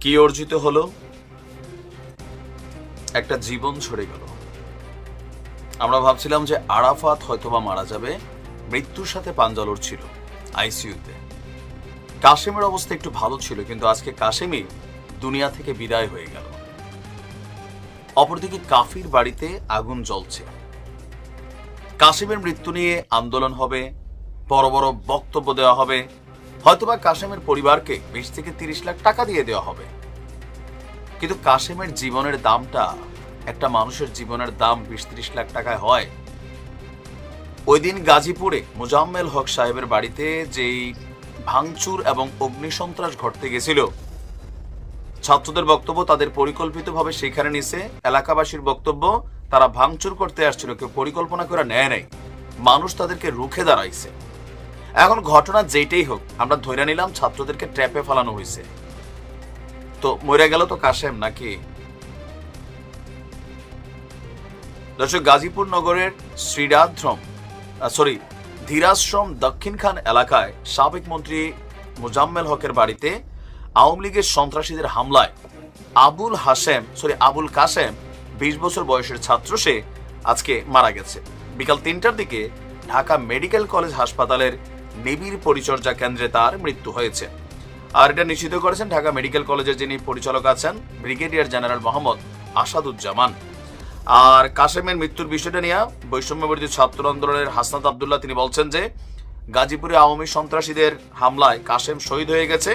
কি অর্জিত হলো? একটা জীবন ছড়ে গেল। আমরা ভাবছিলাম যে আরাফাত হয়তোবা মারা যাবে, মৃত্যুর সাথে পাঞ্জালোর ছিল আইসিইউতে। কাশেমের অবস্থা একটু ভালো ছিল, কিন্তু আজকে কাশেমই দুনিয়া থেকে বিদায় হয়ে গেল। অপরদিকে কাফির বাড়িতে আগুন জ্বলছে। কাশেমের মৃত্যু নিয়ে আন্দোলন হবে, বড় বড় বক্তব্য দেওয়া হবে হয়তোবা কাশেমের পরিবারকে বিশ থেকে তিরিশ লাখ টাকা দিয়ে দেওয়া হবে। কিন্তু কাশেমের জীবনের দামটা, একটা মানুষের জীবনের দাম বিশ ত্রিশ লাখ টাকায় হয়। ওই দিন গাজীপুরে মোজাম্মেল হক সাহেবের বাড়িতে যেই ভাঙচুর এবং অগ্নিসন্ত্রাস ঘটতে গেছিল, ছাত্রদের বক্তব্য তাদের পরিকল্পিতভাবে সেখানে নিছে। এলাকাবাসীর বক্তব্য, তারা ভাঙচুর করতে আসছিল, কেউ পরিকল্পনা করে নেয় নাই। মানুষ তাদেরকে রুখে দাঁড়াইছে। এখন ঘটনা যেটাই হোক, আমরা ধরে নিলাম ছাত্রদেরকে ট্র্যাপে ফেলানো হয়েছে তো মরে গেল তো কাশেম নাকি? দর্শক, গাজীপুর নগরের শ্রীরাধ্রম সরি ধীরাশ্রম দক্ষিণ খান এলাকায় সাবেক মন্ত্রী মোজাম্মেল হকের বাড়িতে আওয়ামী লীগের সন্ত্রাসীদের হামলায় আবুল হাসেম সরি আবুল কাসেম বিশ বছর বয়সের ছাত্র সে আজকে মারা গেছে। বিকাল তিনটার দিকে ঢাকা মেডিকেল কলেজ হাসপাতালের নিবিড় পরিচর্যা কেন্দ্রে তার মৃত্যু হয়েছে। আর এটা নিশ্চিত করেছেন ঢাকা মেডিকেল কলেজের যিনি পরিচালক আছেন, ব্রিগেডিয়ার জেনারেল মোহাম্মদ আসাদুজ্জামান। আর কাশেমের মৃত্যুর বিষয়টা নিয়ে বৈষম্যবর্তী ছাত্র আন্দোলনের হাসনাত আবদুল্লাহ তিনি বলছেন যে, গাজীপুরে আওয়ামী সন্ত্রাসীদের হামলায় কাশেম শহীদ হয়ে গেছে।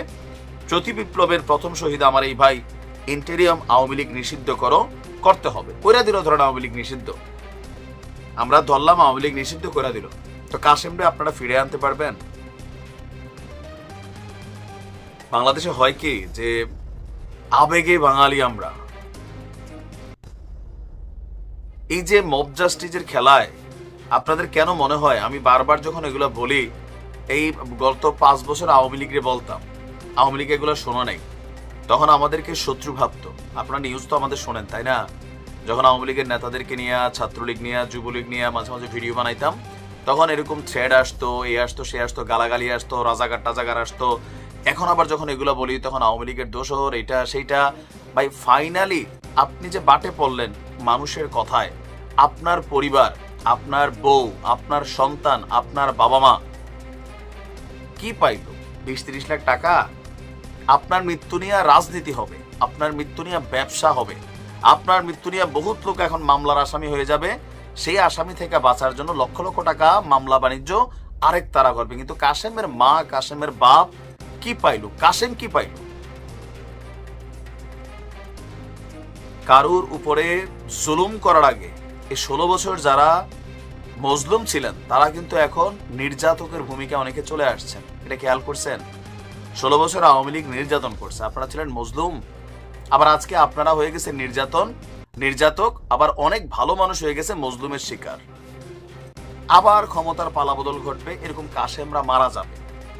প্রতি বিপ্লবের প্রথম শহীদ আমার এই ভাই, ইন্টেরিয়াম আওয়ামী লীগ নিষিদ্ধ করো, করতে হবে। কইরা দিল ধরেন আওয়ামী লীগ নিষিদ্ধ। আমরা ধরলাম আওয়ামী লীগ নিষিদ্ধ করে দিল। তো কাশেমরে আপনারা ফিরে আনতে পারবেন? বাংলাদেশে হয় কি যে, আবেগে বাঙালি আমরা। এই যে মব জাস্টিসের খেলায় আপনাদের কেন মনে হয়? আমি বারবার যখন এগুলো বলি, এই গত পাঁচ বছর আওয়ামী লীগরে বলতাম, আওয়ামী লীগ এগুলো শোনা নেই। তখন আমাদেরকে শত্রু ভাবতো। আপনারা নিউজ তো আমাদের শোনেন, তাই না? যখন আওয়ামী লীগের নেতাদেরকে নিয়ে, ছাত্রলীগ নিয়ে, যুবলীগ নিয়ে মাঝে মাঝে ভিডিও বানাইতাম তখন এরকম থ্রেড আসতো, এ আসতো, সে আসতো, গালাগালি আসতো রাজাগার টাজাগার আসতো। এখন আবার যখন এগুলো বলি, তখন আওয়ামী লীগের দোষর এটা, সেইটা, ভাই ফাইনালি আপনি যে বাটে পড়লেন মানুষের কথায়, আপনার পরিবার, আপনার বউ, আপনার সন্তান, আপনার বাবা মা কি পাইল? বিশ তিরিশ লাখ টাকা? আপনার মৃত্যু নিয়ে রাজনীতি হবে, আপনার মৃত্যু নিয়ে ব্যবসা হবে, আপনার মৃত্যু নিয়ে বহুত লোক এখন মামলার আসামি হয়ে যাবে সেই আসামি থেকে বাঁচার জন্য লক্ষ লক্ষ টাকা মামলা বাণিজ্য আরেক তারা করবে কিন্তু কাশেমের মা, কাশেমের বাপ কি পাইলো? কাশেম কি পাইলো? কারুর উপরে জুলুম করার আগে এই ষোলো বছর যারা মজলুম ছিলেন, তারা কিন্তু এখন নির্যাতকের ভূমিকা অনেকে চলে আসছেন। এটা খেয়াল করছেন? ষোলো বছর আওয়ামী লীগ নির্যাতন করছে। আপনারা ছিলেন মজলুম। আবার আজকে আপনারা হয়ে গেছে নির্যাতন। নির্যাতক, আবার অনেক ভালো মানুষ হয়ে গেছে মজলুমের শিকার। আবার ক্ষমতার পালাবদল ঘটবে, এরকম কাশেমরা মারা যাবে।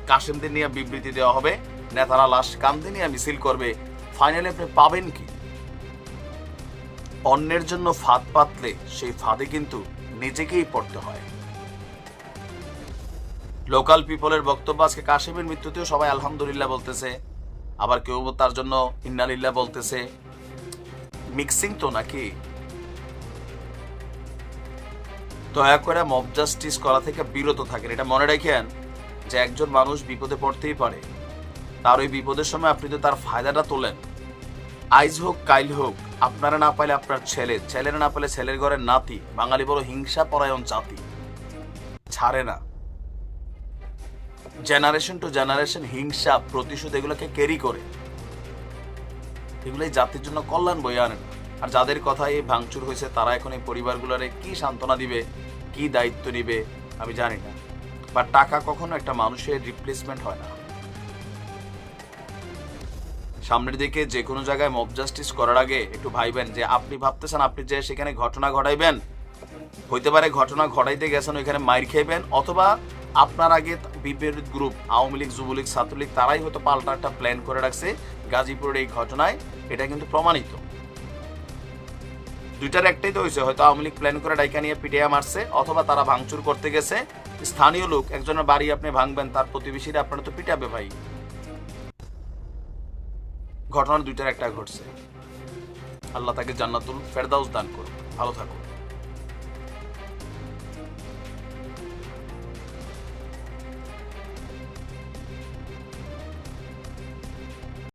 কাশেমদের নিয়ে বিবৃতি দেওয়া হবে, নেতারা লাশ কান্দে নিয়ে মিছিল করবে, ফাইনালি আপনি পাবেন কি? অন্যের জন্য ফাঁদ পাতলে সেই ফাঁদে কিন্তু নিজেকেই পড়তে হয়। লোকাল পিপলের বক্তব্য, আজকে কাশেমের মৃত্যুতেও সবাই আলহামদুলিল্লাহ বলতেছে। আবার কেউ তার জন্য ইন্নালিল্লাহ বলতেছে। মিক্সিং তো নাকি? দয়া করে মব জাস্টিস করা থেকে বিরত থাকেন, এটা মনে রাখেন যে একজন মানুষ বিপদে পড়তেই পারে। তার ওই বিপদের সময় আপনি তো তার ফায়দাটা তোলেন। আইজ হোক, কাইল হোক, আপনারা না পাইলে আপনার ছেলে ছেলেরা না পাইলে ছেলের ঘরের নাতি, বাঙালি বড় হিংসা পরায়ণ জাতি। ছাড়ে না। জেনারেশন টু জেনারেশন হিংসা, প্রতিশোধ এগুলোকে ক্যারি করে। এগুলোই জাতির জন্য কল্যাণ বয়ে আনে। না। আর যাদের কথা এই ভাঙচুর হয়েছে, তারা এখন এই পরিবারগুলোরে কি সান্ত্বনা দিবে, কি দায়িত্ব নিবে, আমি জানি না। বা টাকা কখনো একটা মানুষের রিপ্লেসমেন্ট হয় না। সামনের দিকে যে কোনো জায়গায় মব জাস্টিস করার আগে একটু ভাইবেন যে, আপনি ভাবতেছেন আপনি যে সেখানে ঘটনা ঘটাইবেন? হইতে পারে ঘটনা ঘটাইতে গেছেন, ওইখানে মাইর খেয়েবেন, অথবা আপনার আগে বিপরীত গ্রুপ, আওয়ামী লীগ, যুবলীগ, ছাত্রলীগ, তারাই হয়তো পাল্টা একটা প্ল্যান করে রাখছে গাজীপুরের এই ঘটনায়। এটা কিন্তু প্রমাণিত। দুইটার একটাই তো হয়েছে, হয়তো আওয়ামী লীগ প্ল্যান করে ডাইকা নিয়ে পিটিয়ে মারছে, অথবা তারা ভাঙচুর করতে গেছে। স্থানীয় লোক, একজনের বাড়ি আপনি ভাঙবেন, তার প্রতিবেশীরা আপনারা তো পিটাবে ভাই। ঘটনা দুইটার একটা ঘটছে। আল্লাহ তাকে জান্নাতুল ফেরদাউস দান করুন ভালো থাকুন।